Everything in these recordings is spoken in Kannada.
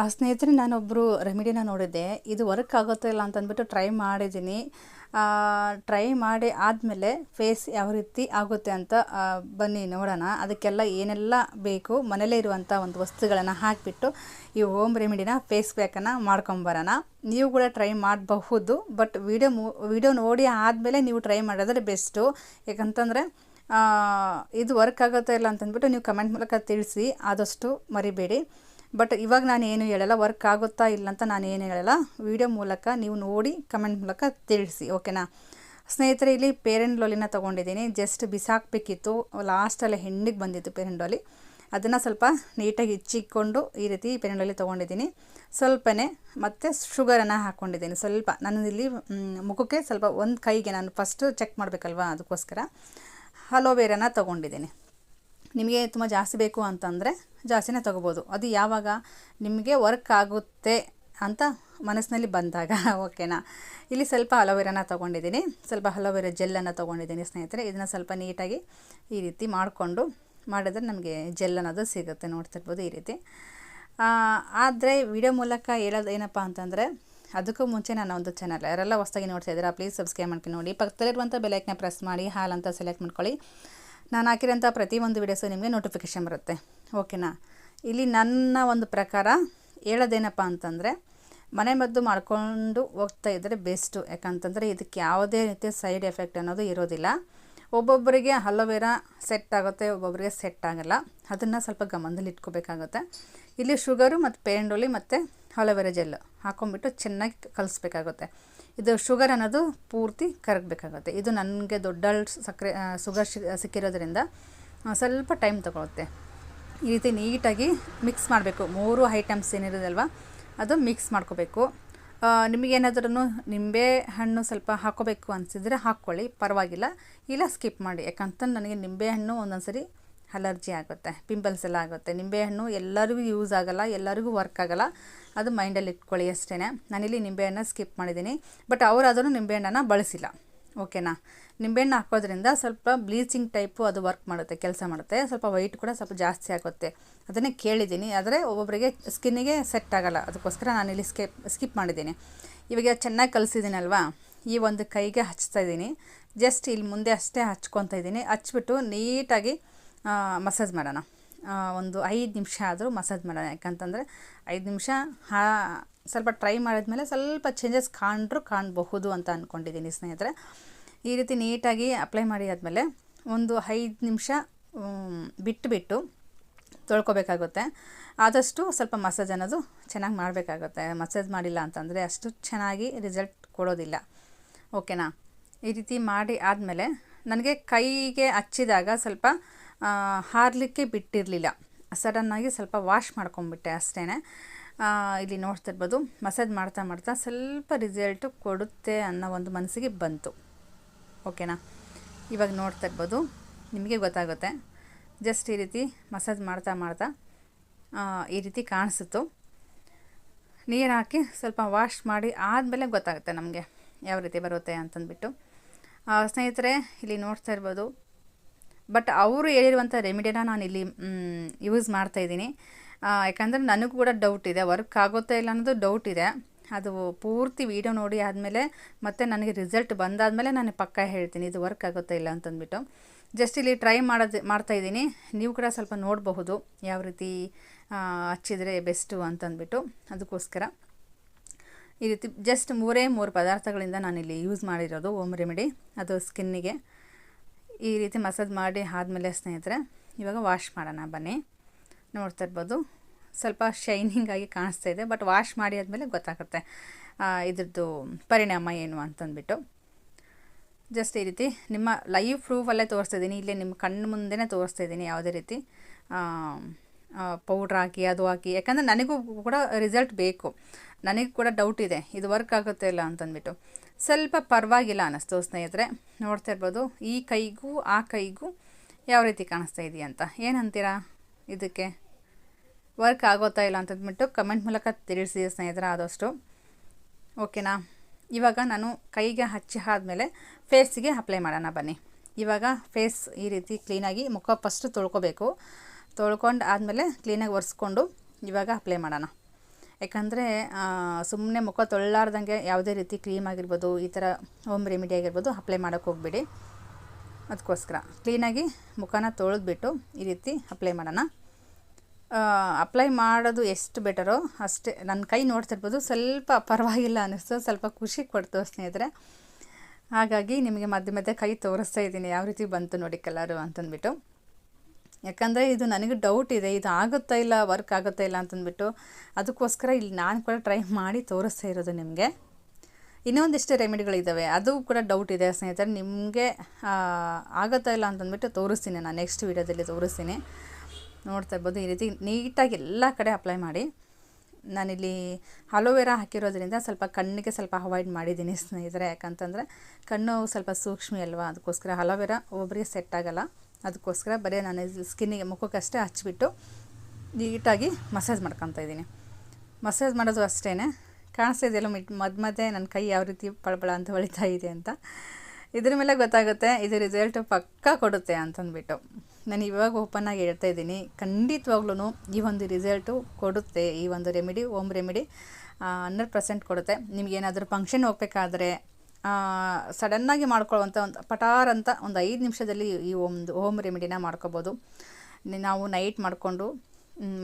ಆ ಸ್ನೇಹಿತರೆ ನಾನೊಬ್ಬರು ರೆಮಿಡಿನ ನೋಡಿದ್ದೆ. ಇದು ವರ್ಕ್ ಆಗುತ್ತೋ ಇಲ್ಲ ಅಂತಂದ್ಬಿಟ್ಟು ಟ್ರೈ ಮಾಡಿದ್ದೀನಿ. ಟ್ರೈ ಮಾಡಿ ಆದಮೇಲೆ ಫೇಸ್ ಯಾವ ರೀತಿ ಆಗುತ್ತೆ ಅಂತ ಬನ್ನಿ ನೋಡೋಣ. ಅದಕ್ಕೆಲ್ಲ ಏನೆಲ್ಲ ಬೇಕು, ಮನೇಲೇ ಇರುವಂಥ ಒಂದು ವಸ್ತುಗಳನ್ನು ಹಾಕಿಬಿಟ್ಟು ಈ ಹೋಮ್ ರೆಮಿಡಿನ ಫೇಸ್ ಪ್ಯಾಕನ್ನು ಮಾಡ್ಕೊಂಬರೋಣ. ನೀವು ಕೂಡ ಟ್ರೈ ಮಾಡಬಹುದು, ಬಟ್ ವಿಡಿಯೋ ವಿಡಿಯೋ ನೋಡಿ ಆದಮೇಲೆ ನೀವು ಟ್ರೈ ಮಾಡಿದ್ರೆ ಬೆಸ್ಟು. ಯಾಕಂತಂದರೆ ಇದು ವರ್ಕ್ ಆಗುತ್ತೋ ಇಲ್ಲ ಅಂತಂದ್ಬಿಟ್ಟು ನೀವು ಕಮೆಂಟ್ ಮೂಲಕ ತಿಳಿಸಿ, ಆದಷ್ಟು ಮರಿಬೇಡಿ. ಬಟ್ ಇವಾಗ ನಾನು ಏನು ಹೇಳಲ್ಲ ವರ್ಕ್ ಆಗುತ್ತಾ ಇಲ್ಲ ಅಂತ ನಾನು ಏನು ಹೇಳಲ್ಲ. ವಿಡಿಯೋ ಮೂಲಕ ನೀವು ನೋಡಿ ಕಮೆಂಟ್ ಮೂಲಕ ತಿಳಿಸಿ ಓಕೆನಾ ಸ್ನೇಹಿತರೆ, ಇಲ್ಲಿ ಪೇರೆಂಟ್ ಲೋಲಿನ ತೊಗೊಂಡಿದ್ದೀನಿ. ಜಸ್ಟ್ ಬಿಸಾಕಬೇಕಿತ್ತು. ಲಾಸ್ಟಲ್ಲಿ ಹೆಣ್ಣಿಗೆ ಬಂದಿತ್ತು ಪೇರೆಂಟ್ ಲೋಲಿ. ಅದನ್ನು ಸ್ವಲ್ಪ ನೀಟಾಗಿ ಹೆಚ್ಚಿಕೊಂಡು ಈ ರೀತಿ ಪೇರೆಂಟ್ ಲೋಲಿ ತೊಗೊಂಡಿದ್ದೀನಿ. ಸ್ವಲ್ಪನೇ ಮತ್ತು ಶುಗರನ್ನು ಹಾಕ್ಕೊಂಡಿದ್ದೀನಿ ಸ್ವಲ್ಪ ನಾನು ಇಲ್ಲಿ ಮುಖಕ್ಕೆ ಸ್ವಲ್ಪ ಒಂದು ಕೈಗೆ ನಾನು ಫಸ್ಟು ಚೆಕ್ ಮಾಡಬೇಕಲ್ವಾ ಅದಕ್ಕೋಸ್ಕರ. ಹಲೋವೇರನ ತೊಗೊಂಡಿದ್ದೀನಿ. ನಿಮಗೆ ತುಂಬ ಜಾಸ್ತಿ ಬೇಕು ಅಂತಂದರೆ ಜಾಸ್ತಿನೇ ತೊಗೋಬೋದು. ಅದು ಯಾವಾಗ ನಿಮಗೆ ವರ್ಕ್ ಆಗುತ್ತೆ ಅಂತ ಮನಸ್ಸಿನಲ್ಲಿ ಬಂದಾಗ. ಓಕೆನಾ ಇಲ್ಲಿ ಸ್ವಲ್ಪ ಅಲೋವೆರಾನ ತೊಗೊಂಡಿದ್ದೀನಿ. ಸ್ವಲ್ಪ ಅಲೋವೆರಾ ಜೆಲ್ಲನ್ನು ತೊಗೊಂಡಿದ್ದೀನಿ ಸ್ನೇಹಿತರೆ. ಇದನ್ನು ಸ್ವಲ್ಪ ನೀಟಾಗಿ ಈ ರೀತಿ ಮಾಡಿಕೊಂಡು ಮಾಡಿದ್ರೆ ನಮಗೆ ಜೆಲ್ ಅನ್ನೋದು ಸಿಗುತ್ತೆ. ನೋಡ್ತಿರ್ಬೋದು ಈ ರೀತಿ. ಆದರೆ ವಿಡಿಯೋ ಮೂಲಕ ಹೇಳೋದು ಏನಪ್ಪ ಅಂತಂದರೆ ಅದಕ್ಕೂ ಮುಂಚೆ ನಾನು ಒಂದು ಚಾನಲ್ ಯಾರೆಲ್ಲ ಹೊಸ್ದಾಗಿ ನೋಡ್ತಾ ಇದ್ದೀರಾ ಪ್ಲೀಸ್ ಸಬ್ಸ್ಕ್ರೈಬ್ ಮಾಡ್ಕೊಂಡು ನೋಡಿ. ಪಕ್ಕದಲ್ಲಿರುವಂಥ ಬೆಲೈಕ್ನ ಪ್ರೆಸ್ ಮಾಡಿ, ಹಾಲ್ ಅಂತ ಸೆಲೆಕ್ಟ್ ಮಾಡ್ಕೊಳ್ಳಿ. ನಾನು ಹಾಕಿರೋಂಥ ಪ್ರತಿಯೊಂದು ವಿಡಿಯೋಸು ನಿಮಗೆ ನೋಟಿಫಿಕೇಷನ್ ಬರುತ್ತೆ. ಓಕೆನಾ ಇಲ್ಲಿ ನನ್ನ ಒಂದು ಪ್ರಕಾರ ಹೇಳೋದೇನಪ್ಪ ಅಂತಂದರೆ, ಮನೆ ಮದ್ದು ಮಾಡ್ಕೊಂಡು ಹೋಗ್ತಾ ಇದ್ದರೆ ಬೆಸ್ಟು ಯಾಕಂತಂದರೆ ಇದಕ್ಕೆ ಯಾವುದೇ ರೀತಿಯ ಸೈಡ್ ಎಫೆಕ್ಟ್ ಅನ್ನೋದು ಇರೋದಿಲ್ಲ. ಒಬ್ಬೊಬ್ಬರಿಗೆ ಅಲೋವೆರಾ ಸೆಟ್ ಆಗುತ್ತೆ, ಒಬ್ಬೊಬ್ಬರಿಗೆ ಸೆಟ್ ಆಗಲ್ಲ. ಅದನ್ನು ಸ್ವಲ್ಪ ಗಮನದಲ್ಲಿ ಇಟ್ಕೋಬೇಕಾಗುತ್ತೆ ಇಲ್ಲಿ ಶುಗರು ಮತ್ತು ಪೇಂಡೋಲಿ ಮತ್ತು ಅಲೋವೆರಾ ಜೆಲ್ ಹಾಕೊಂಡ್ಬಿಟ್ಟು ಚೆನ್ನಾಗಿ ಕಲಿಸ್ಬೇಕಾಗುತ್ತೆ. ಇದು ಶುಗರ್ ಅನ್ನೋದು ಪೂರ್ತಿ ಕರಗಬೇಕಾಗುತ್ತೆ. ಇದು ನನಗೆ ದೊಡ್ಡ ಸಕ್ಕರೆ ಶುಗರ್ ಸಿಕ್ಕಿರೋದ್ರಿಂದ ಸ್ವಲ್ಪ ಟೈಮ್ ತಗೊಳುತ್ತೆ. ಈ ರೀತಿ ನೀಟಾಗಿ ಮಿಕ್ಸ್ ಮಾಡಬೇಕು. ಮೂರು ಐಟಮ್ಸ್ ಏನಿರೋದಲ್ವ ಅದು ಮಿಕ್ಸ್ ಮಾಡ್ಕೋಬೇಕು. ನಿಮಗೇನಾದ್ರೂ ನಿಂಬೆ ಹಣ್ಣು ಸ್ವಲ್ಪ ಹಾಕೋಬೇಕು ಅನಿಸಿದರೆ ಹಾಕ್ಕೊಳ್ಳಿ. ಪರವಾಗಿಲ್ಲ. ಇಲ್ಲ ಸ್ಕಿಪ್ ಮಾಡಿ. ಯಾಕಂತ ನನಗೆ ನಿಂಬೆ ಹಣ್ಣು ಒಂದೊಂದು ಸರಿ ಅಲರ್ಜಿ ಆಗುತ್ತೆ ಪಿಂಪಲ್ಸ್ ಎಲ್ಲ ಆಗುತ್ತೆ. ನಿಂಬೆಹಣ್ಣು ಎಲ್ಲರಿಗೂ ಯೂಸ್ ಆಗಲ್ಲ, ಎಲ್ಲರಿಗೂ ವರ್ಕ್ ಆಗಲ್ಲ. ಅದು ಮೈಂಡಲ್ಲಿ ಇಟ್ಕೊಳ್ಳಿ ಅಷ್ಟೇ ನಾನಿಲ್ಲಿ ನಿಂಬೆಹಣ್ಣು ಸ್ಕಿಪ್ ಮಾಡಿದ್ದೀನಿ. ಬಟ್ ಅವರು ಅದನ್ನು ನಿಂಬೆಹಣ್ಣನ್ನು ಬಳಸಿಲ್ಲ. ಓಕೆನಾ ನಿಂಬೆಹಣ್ಣು ಹಾಕೋದ್ರಿಂದ ಸ್ವಲ್ಪ ಬ್ಲೀಚಿಂಗ್ ಟೈಪು ಅದು ವರ್ಕ್ ಮಾಡುತ್ತೆ, ಕೆಲಸ ಮಾಡುತ್ತೆ. ಸ್ವಲ್ಪ ವೈಟ್ ಕೂಡ ಸ್ವಲ್ಪ ಜಾಸ್ತಿ ಆಗುತ್ತೆ. ಅದನ್ನೇ ಕೇಳಿದ್ದೀನಿ. ಆದರೆ ಒಬ್ಬೊಬ್ಬರಿಗೆ ಸ್ಕಿನ್ನಿಗೆ ಸೆಟ್ ಆಗಲ್ಲ. ಅದಕ್ಕೋಸ್ಕರ ನಾನಿಲ್ಲಿ ಸ್ಕಿಪ್ ಸ್ಕಿಪ್ ಮಾಡಿದ್ದೀನಿ. ಇವಾಗ ಚೆನ್ನಾಗಿ ಕಲಿಸಿದ್ದೀನಲ್ವಾ ಈ ಒಂದು ಕೈಗೆ ಹಚ್ತಾ ಇದ್ದೀನಿ. ಜಸ್ಟ್ ಇಲ್ಲಿ ಮುಂದೆ ಅಷ್ಟೇ ಹಚ್ಕೊತಾ ಇದ್ದೀನಿ. ಹಚ್ಬಿಟ್ಟು ನೀಟಾಗಿ ಮಸಾಜ್ ಮಾಡೋಣ. ಒಂದು ಐದು ನಿಮಿಷ ಆದರೂ ಮಸಾಜ್ ಮಾಡೋಣ. ಯಾಕಂತಂದರೆ ಐದು ನಿಮಿಷ, ಹಾ, ಸ್ವಲ್ಪ ಟ್ರೈ ಮಾಡಿದ್ಮೇಲೆ ಸ್ವಲ್ಪ ಚೇಂಜಸ್ ಕಾಣ್ರೂ ಕಾಣಬಹುದು ಅಂತ ಅಂದ್ಕೊಂಡಿದ್ದೀನಿ ಸ್ನೇಹಿತರೆ. ಈ ರೀತಿ ನೀಟಾಗಿ ಅಪ್ಲೈ ಮಾಡಿ ಆದಮೇಲೆ ಒಂದು ಐದು ನಿಮಿಷ ಬಿಟ್ಟುಬಿಟ್ಟು ಬಿಟ್ಟು ತೊಳ್ಕೊಬೇಕಾಗುತ್ತೆ. ಆದಷ್ಟು ಸ್ವಲ್ಪ ಮಸಾಜ್ ಅನ್ನೋದು ಚೆನ್ನಾಗಿ ಮಾಡಬೇಕಾಗುತ್ತೆ. ಮಸಾಜ್ ಮಾಡಿಲ್ಲ ಅಂತಂದರೆ ಅಷ್ಟು ಚೆನ್ನಾಗಿ ರಿಸಲ್ಟ್ ಕೊಡೋದಿಲ್ಲ. ಓಕೆನಾ ಈ ರೀತಿ ಮಾಡಿ ಆದಮೇಲೆ ನನಗೆ ಕೈಗೆ ಹಚ್ಚಿದಾಗ ಸ್ವಲ್ಪ ಹಾರಲಿಕ್ಕೆ ಬಿಟ್ಟಿರಲಿಲ್ಲ. ಸಡನ್ನಾಗಿ ಸ್ವಲ್ಪ ವಾಶ್ ಮಾಡ್ಕೊಂಬಿಟ್ಟೆ ಅಷ್ಟೇ ಇಲ್ಲಿ ನೋಡ್ತಿರ್ಬೋದು ಮಸಾಜ್ ಮಾಡ್ತಾ ಮಾಡ್ತಾ ಸ್ವಲ್ಪ ರಿಸಲ್ಟು ಕೊಡುತ್ತೆ ಅನ್ನೋ ಒಂದು ಮನಸ್ಸಿಗೆ ಬಂತು. ಓಕೆನಾ ಇವಾಗ ನೋಡ್ತಾ ಇರ್ಬೋದು, ನಿಮಗೆ ಗೊತ್ತಾಗುತ್ತೆ. ಜಸ್ಟ್ ಈ ರೀತಿ ಮಸಾಜ್ ಮಾಡ್ತಾ ಮಾಡ್ತಾ ಈ ರೀತಿ ಕಾಣಿಸಿತು ನೀರು ಹಾಕಿ ಸ್ವಲ್ಪ ವಾಶ್ ಮಾಡಿ ಆದಮೇಲೆ ಗೊತ್ತಾಗುತ್ತೆ ನಮಗೆ ಯಾವ ರೀತಿ ಬರುತ್ತೆ ಅಂತಂದ್ಬಿಟ್ಟು. ಸ್ನೇಹಿತರೆ, ಇಲ್ಲಿ ನೋಡ್ತಾ ಇರ್ಬೋದು ಬಟ್ ಅವರು ಹೇಳಿರುವಂಥ ರೆಮಿಡಿನ ನಾನು ಇಲ್ಲಿ ಯೂಸ್ ಮಾಡ್ತಾಯಿದ್ದೀನಿ ಯಾಕಂದರೆ ನನಗೂ ಕೂಡ ಡೌಟ್ ಇದೆ. ವರ್ಕ್ ಆಗುತ್ತಾ ಇಲ್ಲ ಅನ್ನೋದು ಡೌಟ್ ಇದೆ. ಅದು ಪೂರ್ತಿ ವಿಡಿಯೋ ನೋಡಿ ಆದಮೇಲೆ ಮತ್ತೆ ನನಗೆ ರಿಸಲ್ಟ್ ಬಂದಾದಮೇಲೆ ನಾನು ಪಕ್ಕ ಹೇಳ್ತೀನಿ. ಇದು ವರ್ಕ್ ಆಗುತ್ತಾ ಇಲ್ಲ ಅಂತಂದ್ಬಿಟ್ಟು. ಜಸ್ಟ್ ಇಲ್ಲಿ ಟ್ರೈ ಮಾಡೋದು ಮಾಡ್ತಾಯಿದ್ದೀನಿ ನೀವು ಕೂಡ ಸ್ವಲ್ಪ ನೋಡಬಹುದು ಯಾವ ರೀತಿ ಹಚ್ಚಿದರೆ ಬೆಸ್ಟು ಅಂತಂದ್ಬಿಟ್ಟು. ಅದಕ್ಕೋಸ್ಕರ ಈ ರೀತಿ ಜಸ್ಟ್ ಮೂರೇ ಮೂರು ಪದಾರ್ಥಗಳಿಂದ ನಾನಿಲ್ಲಿ ಯೂಸ್ ಮಾಡಿರೋದು ಓಮ್ ರೆಮಿಡಿ ಅದು ಸ್ಕಿನ್ನಿಗೆ ಈ ರೀತಿ ಮಸಾಜ್ ಮಾಡಿ ಆದಮೇಲೆ ಸ್ನೇಹಿತರೆ, ಇವಾಗ ವಾಶ್ ಮಾಡೋಣ ಬನ್ನಿ. ನೋಡ್ತಾ ಇರ್ಬೋದು. ಸ್ವಲ್ಪ ಶೈನಿಂಗ್ ಆಗಿ ಕಾಣಿಸ್ತಾ ಇದೆ ಬಟ್ ವಾಶ್ ಮಾಡಿ ಆದಮೇಲೆ ಗೊತ್ತಾಗುತ್ತೆ ಇದ್ರದ್ದು ಪರಿಣಾಮ ಏನು ಅಂತಂದ್ಬಿಟ್ಟು. ಜಸ್ಟ್ ಈ ರೀತಿ ನಿಮ್ಮ ಲೈವ್ ಪ್ರೂಫಲ್ಲೇ ತೋರಿಸ್ತಾ ಇದ್ದೀನಿ. ಇಲ್ಲೇ ನಿಮ್ಮ ಕಣ್ಣು ಮುಂದೆನೇ ತೋರಿಸ್ತಾ ಇದ್ದೀನಿ ಯಾವುದೇ ರೀತಿ. ಪೌಡ್ರ್ ಹಾಕಿ, ಅದು ಹಾಕಿ. ಯಾಕಂದರೆ ನನಗೂ ಕೂಡ ರಿಸಲ್ಟ್ ಬೇಕು. ನನಗೆ ಕೂಡ ಡೌಟ್ ಇದೆ. ಇದು ವರ್ಕ್ ಆಗುತ್ತೆ ಇಲ್ಲ ಅಂತಂದ್ಬಿಟ್ಟು. ಸ್ವಲ್ಪ ಪರವಾಗಿಲ್ಲ ಅನ್ನಿಸ್ತು ಸ್ನೇಹಿತರೆ. ನೋಡ್ತಾ ಇರ್ಬೋದು, ಈ ಕೈಗೂ ಆ ಕೈಗೂ ಯಾವ ರೀತಿ ಕಾಣಿಸ್ತಾ ಇದೆಯಾ ಅಂತ. ಏನಂತೀರಾ ಇದಕ್ಕೆ? ವರ್ಕ್ ಆಗೋತಾ ಇಲ್ಲ ಅಂತಂದ್ಬಿಟ್ಟು ಕಮೆಂಟ್ ಮೂಲಕ ತಿಳಿಸಿ ಸ್ನೇಹಿತರ ಆದಷ್ಟು. ಓಕೆನಾ ಇವಾಗ ನಾನು ಕೈಗೆ ಹಚ್ಚಿ ಆದಮೇಲೆ ಫೇಸಿಗೆ ಅಪ್ಲೈ ಮಾಡೋಣ ಬನ್ನಿ. ಇವಾಗ ಫೇಸ್ ಈ ರೀತಿ ಕ್ಲೀನಾಗಿ ಮುಖ ಫಸ್ಟು ತೊಳ್ಕೊಬೇಕು. ತೊಳ್ಕೊಂಡು ಆದಮೇಲೆ ಕ್ಲೀನಾಗಿ ಒರೆಸ್ಕೊಂಡು ಇವಾಗ ಅಪ್ಲೈ ಮಾಡೋಣ. ಯಾಕಂದರೆ ಸುಮ್ಮನೆ ಮುಖ ತೊಳ್ಳಾರ್ದಂಗೆ ಯಾವುದೇ ರೀತಿ ಕ್ರೀಮ್ ಆಗಿರ್ಬೋದು, ಈ ಥರ ಹೋಮ್ ರೆಮಿಡಿ ಆಗಿರ್ಬೋದು, ಅಪ್ಲೈ ಮಾಡೋಕ್ಕೆ ಹೋಗ್ಬೇಡಿ. ಅದಕ್ಕೋಸ್ಕರ ಕ್ಲೀನಾಗಿ ಮುಖನ ತೊಳೆದ್ಬಿಟ್ಟು ಈ ರೀತಿ ಅಪ್ಲೈ ಮಾಡೋಣ. ಅಪ್ಲೈ ಮಾಡೋದು ಎಷ್ಟು ಬೆಟರೋ ಅಷ್ಟೇ. ನನ್ನ ಕೈ ನೋಡ್ತಿರ್ಬೋದು, ಸ್ವಲ್ಪ ಪರವಾಗಿಲ್ಲ ಅನ್ನಿಸ್ತು, ಸ್ವಲ್ಪ ಖುಷಿ ಕೊಡ್ತು ಸ್ನೇಹಿತರೆ. ಹಾಗಾಗಿ ನಿಮಗೆ ಮಧ್ಯ ಮಧ್ಯೆ ಕೈ ತೋರಿಸ್ತಾ ಇದ್ದೀನಿ, ಯಾವ ರೀತಿ ಬಂತು ನೋಡಿ ಕಲರು ಅಂತಂದ್ಬಿಟ್ಟು. ಯಾಕಂದರೆ ಇದು ನನಗೆ ಡೌಟ್ ಇದೆ, ಇದು ಆಗುತ್ತಾ ಇಲ್ಲ ವರ್ಕ್ ಆಗುತ್ತಾ ಇಲ್ಲ ಅಂತಂದ್ಬಿಟ್ಟು ಅದಕ್ಕೋಸ್ಕರ ಇಲ್ಲಿ ನಾನು ಕೂಡ ಟ್ರೈ ಮಾಡಿ ತೋರಿಸ್ತಾ ಇರೋದು ನಿಮಗೆ. ಇನ್ನೊಂದಿಷ್ಟು ರೆಮಿಡಿಗಳಿದ್ದಾವೆ ಅದು ಕೂಡ ಡೌಟ್ ಇದೆ ಸ್ನೇಹಿತರೆ. ನಿಮಗೆ ಆಗುತ್ತಾ ಇಲ್ಲ ಅಂತಂದ್ಬಿಟ್ಟು ತೋರಿಸ್ತೀನಿ ನಾನು. ನೆಕ್ಸ್ಟ್ ವೀಡಿಯೋದಲ್ಲಿ ತೋರಿಸ್ತೀನಿ. ನೋಡ್ತಾ ಇರ್ಬೋದು. ಈ ರೀತಿ ನೀಟಾಗಿ ಎಲ್ಲ ಕಡೆ ಅಪ್ಲೈ ಮಾಡಿ. ನಾನಿಲ್ಲಿ ಅಲೋವೆರಾ ಹಾಕಿರೋದ್ರಿಂದ ಸ್ವಲ್ಪ ಕಣ್ಣಿಗೆ ಸ್ವಲ್ಪ ಅವಾಯ್ಡ್ ಮಾಡಿದ್ದೀನಿ ಸ್ನೇಹಿತರೆ. ಯಾಕಂತಂದರೆ ಕಣ್ಣು ಸ್ವಲ್ಪ ಸೂಕ್ಷ್ಮಿ ಅಲ್ವಾ? ಅದಕ್ಕೋಸ್ಕರ ಅಲೋವೆರಾ ಒಬ್ಬರಿಗೆ ಸೆಟ್ ಆಗೋಲ್ಲ. ಅದಕ್ಕೋಸ್ಕರ ಬರೀ ನಾನು ಸ್ಕಿನ್ನಿಗೆ ಮುಖಕ್ಕಷ್ಟೇ ಹಚ್ಚಿಬಿಟ್ಟು ನೀಟಾಗಿ ಮಸಾಜ್ ಮಾಡ್ಕೊತಾ ಇದ್ದೀನಿ. ಮಸಾಜ್ ಮಾಡೋದು ಅಷ್ಟೇ ಕಾಣಿಸ್ತಾ ಇದೆಯಲ್ಲ ಮಿಟ್ ಮದ್ ಮಧ್ಯೆ ನನ್ನ ಕೈ ಯಾವ ರೀತಿ ಪಳಬಳ ಅಂತ ಹೊಳಿತಾ ಇದೆ ಅಂತ. ಇದ್ರ ಮೇಲೆ ಗೊತ್ತಾಗುತ್ತೆ ಇದು ರಿಸಲ್ಟ್ ಪಕ್ಕಾ ಕೊಡುತ್ತೆ ಅಂತಂದ್ಬಿಟ್ಟು. ನಾನು ಇವಾಗ ಓಪನ್ನಾಗಿ ಹೇಳ್ತಾ ಇದ್ದೀನಿ. ಖಂಡಿತವಾಗ್ಲೂ ಈ ಒಂದು ರಿಸಲ್ಟು ಕೊಡುತ್ತೆ. ಈ ಒಂದು remedy ohm remedy hundred percent ಕೊಡುತ್ತೆ. ನಿಮಗೇನಾದರೂ ಫಂಕ್ಷನ್ ಹೋಗ್ಬೇಕಾದ್ರೆ ಸಡನ್ನಾಗಿ ಮಾಡ್ಕೊಳ್ಳುವಂಥ ಒಂದು ಪಟಾರ್ ಅಂತ ಒಂದು ಐದು ನಿಮಿಷದಲ್ಲಿ ಈ ಒಂದು ಹೋಮ್ ರೆಮಿಡಿನ ಮಾಡ್ಕೋಬೋದು. ನಾವು ನೈಟ್ ಮಾಡಿಕೊಂಡು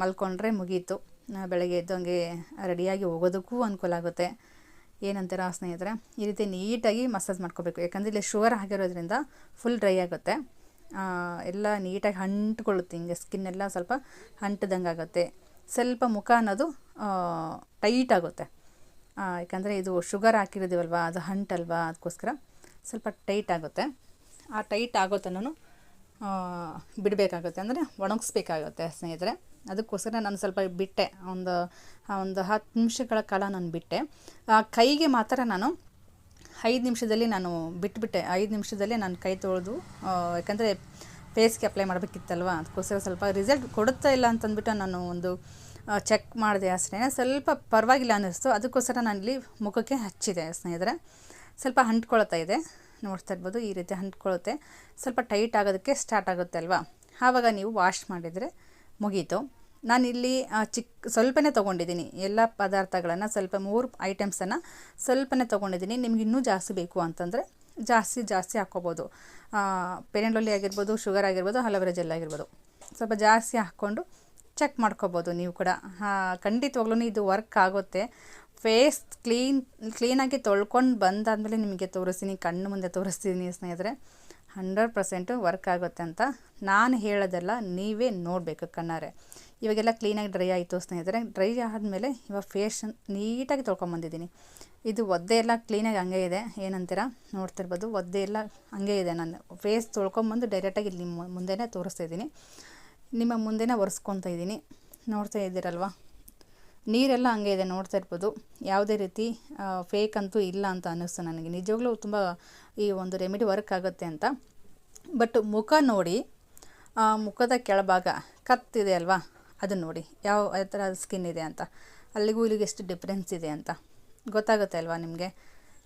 ಮಲ್ಕೊಂಡ್ರೆ ಮುಗೀತು. ಬೆಳಗ್ಗೆ ಎದ್ದು ಹಂಗೆ ರೆಡಿಯಾಗಿ ಹೋಗೋದಕ್ಕೂ ಅನುಕೂಲ ಆಗುತ್ತೆ. ಏನಂತೀರ ಸ್ನೇಹಿತರೆ? ಈ ರೀತಿ ನೀಟಾಗಿ ಮಸಾಜ್ ಮಾಡ್ಕೋಬೇಕು. ಯಾಕಂದರೆ ಇಲ್ಲಿ ಶುಗರ್ ಆಗಿರೋದ್ರಿಂದ ಫುಲ್ ಡ್ರೈ ಆಗುತ್ತೆ. ಎಲ್ಲ ನೀಟಾಗಿ ಅಂಟ್ಕೊಳ್ಳುತ್ತೆ ಹಿಂಗೆ ಸ್ಕಿನ್ನೆಲ್ಲ ಸ್ವಲ್ಪ ಅಂಟ್ದಂಗೆ ಆಗುತ್ತೆ ಸ್ವಲ್ಪ ಮುಖ ಅನ್ನೋದು ಟೈಟ್ ಆಗುತ್ತೆ. ಯಾಕಂದರೆ ಇದು ಶುಗರ್ ಹಾಕಿರೋದಿವಲ್ವ, ಅದು ಹಂಟಲ್ವಾ ಅದಕ್ಕೋಸ್ಕರ ಸ್ವಲ್ಪ ಟೈಟ್ ಆಗುತ್ತೆ. ಆ ಟೈಟ್ ಆಗೋ ತನೂ ಬಿಡಬೇಕಾಗುತ್ತೆ, ಅಂದರೆ ಒಣಗಿಸ್ಬೇಕಾಗುತ್ತೆ ಸ್ನೇಹಿತರೆ. ಅದಕ್ಕೋಸ್ಕರ ನಾನು ಸ್ವಲ್ಪ ಬಿಟ್ಟೆ, ಒಂದು ಒಂದು ಹತ್ತು ನಿಮಿಷಗಳ ಕಾಲ ನಾನು ಬಿಟ್ಟೆ. ಕೈಗೆ ಮಾತ್ರ ನಾನು ಐದು ನಿಮಿಷದಲ್ಲಿ ನಾನು ಬಿಟ್ಬಿಟ್ಟೆ. ಐದು ನಿಮಿಷದಲ್ಲಿ ನಾನು ಕೈ ತೊಳೆದು ಯಾಕಂದರೆ ಫೇಸ್ಗೆ ಅಪ್ಲೈ ಮಾಡಬೇಕಿತ್ತಲ್ವ, ಅದಕ್ಕೋಸ್ಕರ ಸ್ವಲ್ಪ ರಿಸಲ್ಟ್ ಕೊಡುತ್ತಾ ಇಲ್ಲ ಅಂತಂದ್ಬಿಟ್ಟು ನಾನು ಒಂದು ಚೆಕ್ ಮಾಡಿದೆ ಸ್ನೇಹ. ಸ್ವಲ್ಪ ಪರವಾಗಿಲ್ಲ ಅನ್ನಿಸ್ತು. ಅದಕ್ಕೋಸ್ಕರ ನಾನಿಲ್ಲಿ ಮುಖಕ್ಕೆ ಹಚ್ಚಿದೆ ಸ್ನೇಹಿತರೆ. ಸ್ವಲ್ಪ ಹಂಟ್ಕೊಳ್ತಾ ಇದೆ. ನೋಡ್ತಾ ಇರ್ಬೋದು, ಈ ರೀತಿ ಅಂಟ್ಕೊಳ್ಳುತ್ತೆ ಸ್ವಲ್ಪ ಟೈಟ್ ಆಗೋದಕ್ಕೆ ಸ್ಟಾರ್ಟ್ ಆಗುತ್ತೆ ಅಲ್ವಾ? ಆವಾಗ ನೀವು ವಾಶ್ ಮಾಡಿದರೆ ಮುಗೀತು. ನಾನಿಲ್ಲಿ ಚಿಕ್ಕ ಸ್ವಲ್ಪನೇ ತೊಗೊಂಡಿದ್ದೀನಿ. ಎಲ್ಲ ಪದಾರ್ಥಗಳನ್ನು ಸ್ವಲ್ಪ ಮೂರು ಐಟಮ್ಸನ್ನು ಸ್ವಲ್ಪನೇ ತೊಗೊಂಡಿದ್ದೀನಿ. ನಿಮ್ಗೆ ಇನ್ನೂ ಜಾಸ್ತಿ ಬೇಕು ಅಂತಂದರೆ ಜಾಸ್ತಿ ಜಾಸ್ತಿ ಹಾಕ್ಕೋಬೋದು. ಪೆನೆಂಡೊಲ್ಲಿ ಆಗಿರ್ಬೋದು, ಶುಗರ್ ಆಗಿರ್ಬೋದು, ಹಲವರ ಜೆಲ್ ಆಗಿರ್ಬೋದು. ಸ್ವಲ್ಪ ಜಾಸ್ತಿ ಹಾಕ್ಕೊಂಡು ಚೆಕ್ ಮಾಡ್ಕೋಬೋದು ನೀವು ಕೂಡ. ಖಂಡಿತವಾಗ್ಲೂ ಇದು ವರ್ಕ್ ಆಗುತ್ತೆ. ಫೇಸ್ ಕ್ಲೀನ್ ಕ್ಲೀನಾಗಿ ತೊಳ್ಕೊಂಡು ಬಂದಾದಮೇಲೆ ನಿಮಗೆ ತೋರಿಸ್ತೀನಿ, ಕಣ್ಣು ಮುಂದೆ ತೋರಿಸ್ತೀನಿ ಸ್ನೇಹಿತರೆ. ಹಂಡ್ರೆಡ್ ಪರ್ಸೆಂಟು ವರ್ಕ್ ಆಗುತ್ತೆ ಅಂತ ನಾನು ಹೇಳೋದೆಲ್ಲ ನೀವೇ ನೋಡಬೇಕು ಕಣ್ಣಾರೆ. ಇವಾಗೆಲ್ಲ ಕ್ಲೀನಾಗಿ ಡ್ರೈ ಆಯಿತು ಸ್ನೇಹಿತರೆ. ಡ್ರೈ ಆದಮೇಲೆ ಇವಾಗ ಫೇಸ್ ನೀಟಾಗಿ ತೊಳ್ಕೊಂಬಂದಿದ್ದೀನಿ ಇದು ಒದ್ದೆ ಎಲ್ಲ ಕ್ಲೀನಾಗಿ ಹಂಗೆ ಇದೆ. ಏನಂತೀರ? ನೋಡ್ತಿರ್ಬೋದು, ಒದ್ದೆ ಎಲ್ಲ ಹಂಗೆ ಇದೆ. ನಾನು ಫೇಸ್ ತೊಳ್ಕೊಂಬಂದು ಡೈರೆಕ್ಟಾಗಿ ಇಲ್ಲಿ ಮುಂದೆನೇ ತೋರಿಸ್ತಾ ಇದ್ದೀನಿ. ನಿಮ್ಮ ಮುಂದೆನೇ ಒರೆಸ್ಕೊತಾ ಇದ್ದೀನಿ. ನೋಡ್ತಾ ಇದ್ದೀರಲ್ವ? ನೀರೆಲ್ಲ ಹಂಗೆ ಇದೆ, ನೋಡ್ತಾ ಇರ್ಬೋದು. ಯಾವುದೇ ರೀತಿ ಫೇಕ್ ಅಂತೂ ಇಲ್ಲ ಅಂತ ಅನ್ನಿಸ್ತು ನನಗೆ. ನಿಜವಾಗ್ಲೂ ತುಂಬ, ಈ ಒಂದು ರೆಮಿಡಿ ವರ್ಕ್ ಆಗುತ್ತೆ ಅಂತ. ಬಟ್ ಮುಖ ನೋಡಿ ಮುಖದ ಕೆಳಭಾಗ ಕತ್ತಿದೆ ಅಲ್ವಾ? ಅದನ್ನು ನೋಡಿ. ಯಾವ ಥರ ಸ್ಕಿನ್ ಇದೆ ಅಂತ. ಅಲ್ಲಿಗೂ ಇಲ್ಲಿಗೆ ಎಷ್ಟು ಡಿಫ್ರೆನ್ಸ್ ಇದೆ ಅಂತ. ಗೊತ್ತಾಗುತ್ತೆ ಅಲ್ವಾ ನಿಮಗೆ?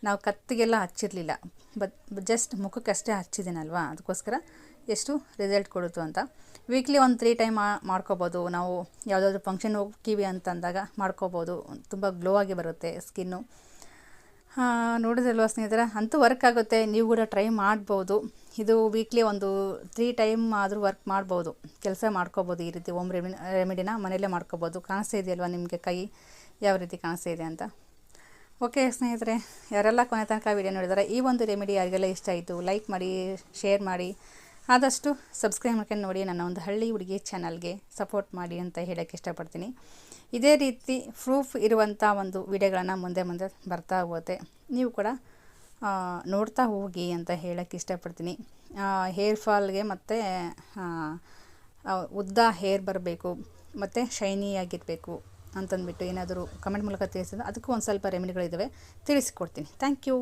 ನಾವು ಕತ್ತಿಗೆಲ್ಲ ಹಚ್ಚಿರಲಿಲ್ಲ. But just ಮುಖಕ್ಕಷ್ಟೇ ಹಚ್ಚಿದ್ದೀನಲ್ವಾ? ಅದಕ್ಕೋಸ್ಕರ ಎಷ್ಟು ರಿಸಲ್ಟ್ ಕೊಡುತ್ತು ಅಂತ. ವೀಕ್ಲಿ ಒಂದು ತ್ರೀ ಟೈಮ್ ಮಾಡ್ಕೋಬೋದು. ನಾವು ಯಾವುದಾದ್ರೂ ಫಂಕ್ಷನ್ ಹೋಗ್ತೀವಿ ಅಂತಂದಾಗ ಮಾಡ್ಕೋಬೋದು. ತುಂಬ ಗ್ಲೋ ಆಗಿ ಬರುತ್ತೆ ಸ್ಕಿನ್ನು ನೋಡಿದ್ರಲ್ವ ಸ್ನೇಹಿತರೆ? ಅಂತೂ ವರ್ಕ್ ಆಗುತ್ತೆ. ನೀವು ಕೂಡ ಟ್ರೈ ಮಾಡ್ಬೋದು. ಇದು ವೀಕ್ಲಿ ಒಂದು ತ್ರೀ ಟೈಮ್ ಆದರೂ ವರ್ಕ್ ಮಾಡ್ಬೋದು. ಕೆಲಸ ಮಾಡ್ಕೋಬೋದು ಈ ರೀತಿ ಓಮ್ ರೆಮಿ ರೆಮಿಡಿನ ಮನೆಯಲ್ಲೇ ಮಾಡ್ಕೋಬೋದು. ಕಾಣಿಸ್ತಾ ಇದೆಯಲ್ವ ನಿಮಗೆ ಕೈ? ಯಾವ ರೀತಿ ಕಾಣಿಸ್ತಾ ಇದೆ ಅಂತ? ಓಕೆ ಸ್ನೇಹಿತರೆ, ಯಾರೆಲ್ಲ ಕೊನೆ ತನಕ ವಿಡಿಯೋ ನೋಡಿದಾರೆ, ಈ ಒಂದು ರೆಮಿಡಿ ಯಾರಿಗೆಲ್ಲ ಇಷ್ಟ ಆಯಿತು ಲೈಕ್ ಮಾಡಿ ಶೇರ್ ಮಾಡಿ ಆದಷ್ಟು ಸಬ್ಸ್ಕ್ರೈಬ್ ಮಾಡ್ಕೊಂಡು ನೋಡಿ ನನ್ನ ಒಂದು ಹಳ್ಳಿ ಹುಡುಗಿ ಚಾನಲ್ಗೆ ಸಪೋರ್ಟ್ ಮಾಡಿ ಅಂತ ಹೇಳೋಕ್ಕೆ ಇಷ್ಟಪಡ್ತೀನಿ. ಇದೇ ರೀತಿ ಪ್ರೂಫ್ ಇರುವಂಥ ಒಂದು ವಿಡಿಯೋಗಳನ್ನು ಮುಂದೆ ಮುಂದೆ ಬರ್ತಾ ಹೋಗುತ್ತೆ. ನೀವು ಕೂಡ ನೋಡ್ತಾ ಹೋಗಿ ಅಂತ ಹೇಳೋಕ್ಕೆ ಇಷ್ಟಪಡ್ತೀನಿ. ಹೇರ್ ಫಾಲ್ಗೆ ಮತ್ತು ಉದ್ದ ಹೇರ್ ಬರಬೇಕು, ಮತ್ತು ಶೈನಿಯಾಗಿರಬೇಕು ಅಂತಂದ್ಬಿಟ್ಟು ಏನಾದರೂ ಕಮೆಂಟ್ ಮೂಲಕ ತಿಳಿಸಿದ್ರೆ ಅದಕ್ಕೂ ಒಂದು ಸ್ವಲ್ಪ ರೆಮಿಡಿಗಳಿದ್ದಾವೆ ತಿಳಿಸ್ಕೊಡ್ತೀನಿ. Thank you